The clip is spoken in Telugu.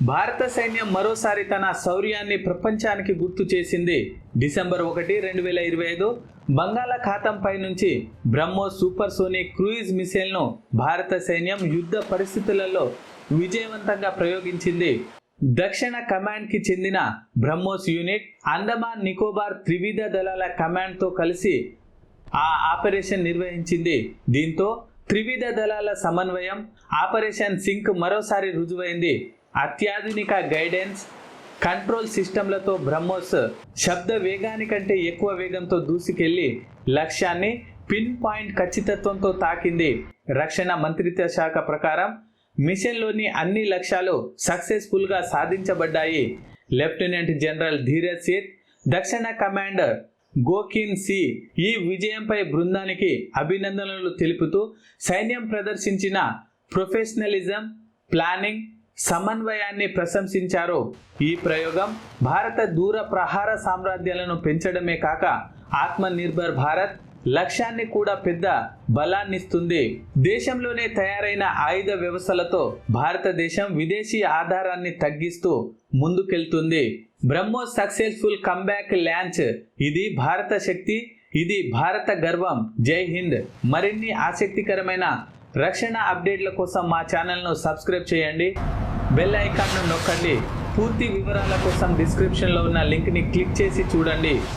భారత సైన్యం మరోసారి తన శౌర్యాన్ని ప్రపంచానికి గుర్తు చేసింది. డిసెంబర్ ఒకటి రెండు వేల ఇరవై ఐదు బంగాళాఖాతంపై నుంచి బ్రహ్మోస్ సూపర్ సోనిక్ క్రూయిజ్ మిసైల్ను భారత సైన్యం యుద్ధ పరిస్థితులలో విజయవంతంగా ప్రయోగించింది. దక్షిణ కమాండ్కి చెందిన బ్రహ్మోస్ యూనిట్ అండమాన్ నికోబార్ త్రివిధ దళాల కమాండ్తో కలిసి ఆ ఆపరేషన్ నిర్వహించింది. దీంతో త్రివిధ దళాల సమన్వయం ఆపరేషన్ సింక్ మరోసారి రుజువైంది. అత్యాధునిక గైడెన్స్ కంట్రోల్ సిస్టంలతో బ్రహ్మోస్ శబ్ద వేగానికంటే ఎక్కువ వేగంతో దూసుకెళ్ళి లక్ష్యాన్ని పిన్ పాయింట్ ఖచ్చితత్వంతో తాకింది. రక్షణ మంత్రిత్వ శాఖ ప్రకారం మిషన్లోని అన్ని లక్ష్యాలు సక్సెస్ఫుల్గా సాధించబడ్డాయి. లెఫ్టినెంట్ జనరల్ ధీరజ్ సేత్ దక్షిణ కమాండర్ గోకిన్ సి ఈ విజయంపై బృందానికి అభినందనలు తెలుపుతూ సైన్యం ప్రదర్శించిన ప్రొఫెషనలిజం ప్లానింగ్ సమన్వయాన్ని ప్రశంసించారు. ఈ ప్రయోగం భారత దూర ప్రహార సామ్రాజ్యాలను పెంచడమే కాక ఆత్మనిర్భర్ భారత్ లక్ష్యాన్ని కూడా పెద్ద బలాన్నిస్తుంది. దేశంలోనే తయారైన ఆయుధ వ్యవస్థలతో భారతదేశం విదేశీ ఆధారాన్ని తగ్గిస్తూ ముందుకెళ్తుంది. బ్రహ్మోస్ సక్సెస్ఫుల్ కంబ్యాక్ ల్యాంచ్ ఇది భారత శక్తి ఇది భారత గర్వం. జై హింద్. మరిన్ని ఆసక్తికరమైన రక్షణ అప్డేట్ల కోసం మా ఛానల్ను సబ్స్క్రైబ్ చేయండి. బెల్ ఐకాన్ను నొక్కండి. పూర్తి వివరాల కోసం డిస్క్రిప్షన్లో ఉన్న లింక్ని క్లిక్ చేసి చూడండి.